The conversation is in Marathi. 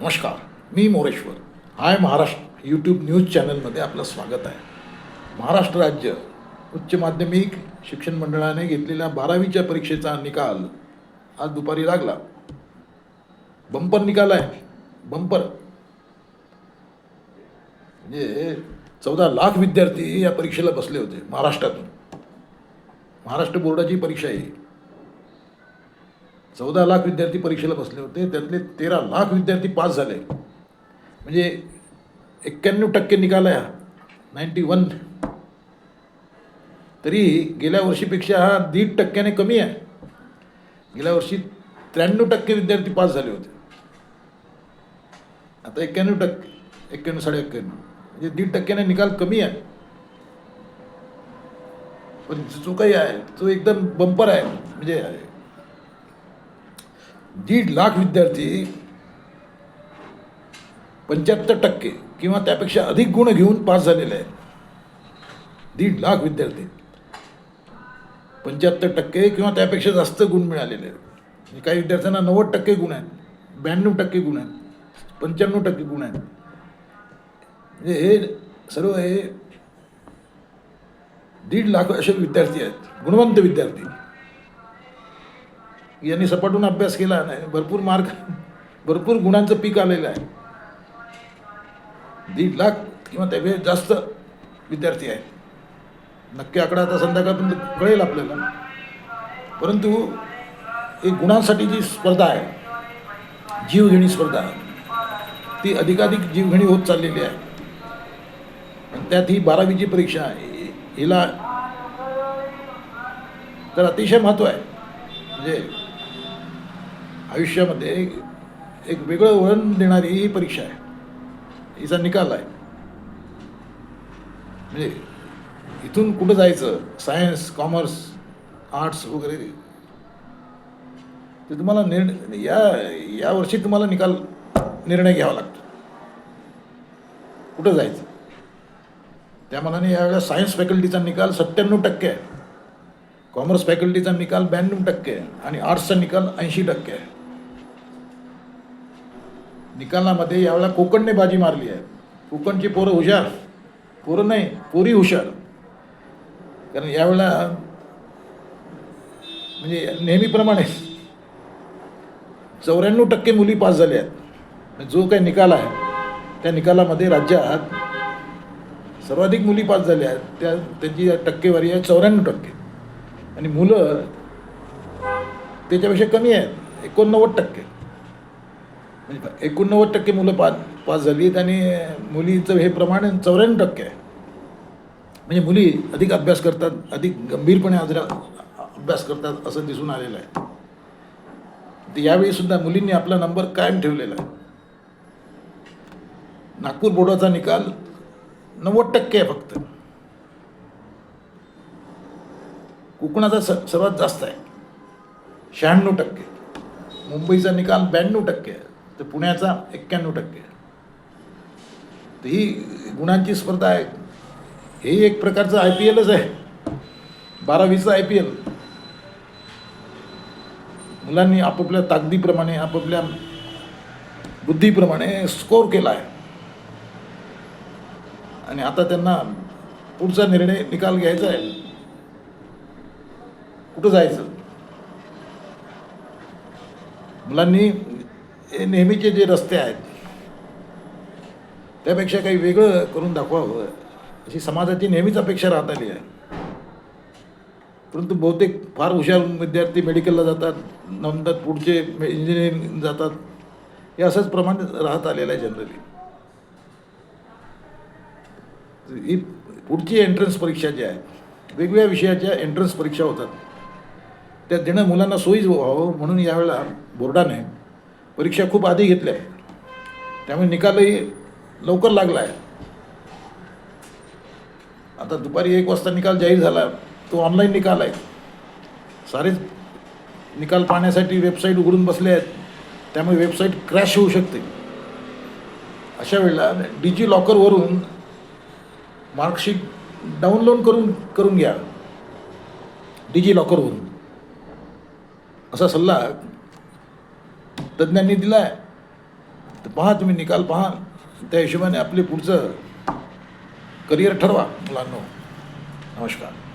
नमस्कार मी Moreshwar. Hi Maharashtra YouTube news चॅनलमध्ये आपलं स्वागत आहे. महाराष्ट्र राज्य उच्च माध्यमिक शिक्षण मंडळाने घेतलेल्या बारावीच्या परीक्षेचा निकाल आज दुपारी लागला. बंपर निकाल आहे. बंपर. म्हणजे चौदा लाख विद्यार्थी या परीक्षेला बसले होते महाराष्ट्रातून. महाराष्ट्र बोर्डाची परीक्षा आहे. चौदा लाख विद्यार्थी परीक्षेला बसले होते. त्यातले तेरा लाख विद्यार्थी पास झाले. म्हणजे एक्क्याण्णव टक्के निकाल आहे हा. नाईन्टी वन तरी गेल्या वर्षीपेक्षा हा दीड टक्क्याने कमी आहे. गेल्या वर्षी त्र्याण्णव टक्के विद्यार्थी पास झाले होते. आता एक्क्याण्णव टक्के एक्क्याण्णव साडे एक्क्याण्णव म्हणजे दीड टक्क्याने निकाल कमी आहे. पण जो काही आहे तो एकदम बंपर आहे. म्हणजे दीड लाख विद्यार्थी पंच्याहत्तर टक्के किंवा त्यापेक्षा अधिक गुण घेऊन पास झालेले आहेत. दीड लाख विद्यार्थी. पंच्याहत्तर टक्के किंवा त्यापेक्षा जास्त गुण मिळालेले आहेत. म्हणजे काही विद्यार्थ्यांना नव्वद टक्के गुण आहेत ब्याण्णव टक्के गुण आहेत पंच्याण्णव टक्के गुण आहेत. म्हणजे हे सर्व हे दीड लाख असे विद्यार्थी आहेत गुणवंत विद्यार्थी. यांनी सपाटून अभ्यास केला नाही. भरपूर मार्क भरपूर गुणांचं पीक आलेलं आहे. दीड लाख किंवा त्यापेक्षा जास्त विद्यार्थी आहेत. नक्की आकडा आता संध्याकाळपर्यंत कळेल आपल्याला. परंतु एक गुणांसाठी जी स्पर्धा आहे जीवघेणी स्पर्धा ती अधिकाधिक जीवघेणी होत चाललेली आहे. आणि त्यात ही बारावीची परीक्षा आहे. हिला तर अतिशय महत्त्व आहे. म्हणजे आयुष्यामध्ये एक वेगळं वळण देणारी ही परीक्षा आहे. हिचा निकाल आहे. म्हणजे इथून कुठं जायचं? सायन्स कॉमर्स आर्ट्स वगैरे. ते तुम्हाला निर् म्हणजे या या वर्षी तुम्हाला निकाल निर्णय घ्यावा लागतो. कुठं जायचं? त्या मनाने यावेळेला सायन्स फॅकल्टीचा निकाल सत्त्याण्णव टक्के आहे. कॉमर्स फॅकल्टीचा निकाल ब्याण्णव टक्के आहे. आणि आर्ट्सचा निकाल ऐंशी टक्के आहे. निकालामध्ये यावेळेला कोकणने बाजी मारली आहे. कोकणची पोरं हुशार. पोरं नाही पोरी हुशार. कारण यावेळेला म्हणजे नेहमीप्रमाणे चौऱ्याण्णव टक्के मुली पास झाल्या आहेत. जो काही निकाल आहे त्या निकालामध्ये राज्यात सर्वाधिक मुली पास झाल्या आहेत. त्या त्यांची टक्केवारी आहे चौऱ्याण्णव टक्के. आणि मुलं त्याच्यापेक्षा कमी आहेत एकोणनव्वद टक्के. म्हणजे एकोणनव्वद टक्के मुलं पास पास झाली आहेत आणि मुलीचं हे प्रमाण चौऱ्याण्णव टक्के आहे. म्हणजे मुली अधिक अभ्यास करतात अधिक गंभीरपणे आजरा अभ्यास करतात असं दिसून आलेलं आहे. तर यावेळी सुद्धा मुलींनी आपला नंबर कायम ठेवलेला आहे. नागपूर बोर्डाचा निकाल नव्वद टक्के आहे फक्त. कोकणाचा स सर्वात जास्त आहे. शहाण्णव टक्के. मुंबईचा निकाल ब्याण्णव टक्के आहे. तर पुण्याचा एक्क्याण्णव टक्के तर ही गुणांची स्पर्धा आहे. हे एक प्रकारचं आय पी एलच आहे. बारावीचं आय पी एल मुलांनी आपापल्या ताकदीप्रमाणे आपापल्या बुद्धीप्रमाणे स्कोर केला आहे. आणि आता त्यांना पुढचा निर्णय निकाल घ्यायचा आहे. कुठं जायचं? मुलांनी हे नेहमीचे जे रस्ते आहेत त्यापेक्षा काही वेगळं करून दाखवावं अशी समाजाची नेहमीच अपेक्षा राहत आली आहे. परंतु बहुतेक फार हुशार विद्यार्थी मेडिकलला जातात नंतर पुढचे इंजिनिअरिंग जातात हे असंच प्रमाण राहत आलेलं आहे जनरली ही पुढची एंट्रन्स परीक्षा जी आहे वेगवेगळ्या विषयाच्या एंट्रन्स परीक्षा होतात. त्या देणं मुलांना सोयीच व्हावं म्हणून यावेळेला बोर्डाने परीक्षा खूप आधी घेतल्या. त्यामुळे निकालही लवकर लागला आहे. आता दुपारी एक वाजता निकाल जाहीर झाला तो ऑनलाईन निकाल आहे. सारेच निकाल पाहण्यासाठी वेबसाईट उघडून बसले आहेत. त्यामुळे वेबसाईट क्रॅश होऊ शकते. अशा वेळेला डिजी लॉकरवरून मार्कशीट डाउनलोड करून करून घ्या. डिजी लॉकरवरून असा सल्ला तज्ज्ञांनी दिला आहे तर पहा तुम्ही निकाल पहा. त्या हिशोबाने आपले पुढचं करिअर ठरवा मुलांनो. नमस्कार.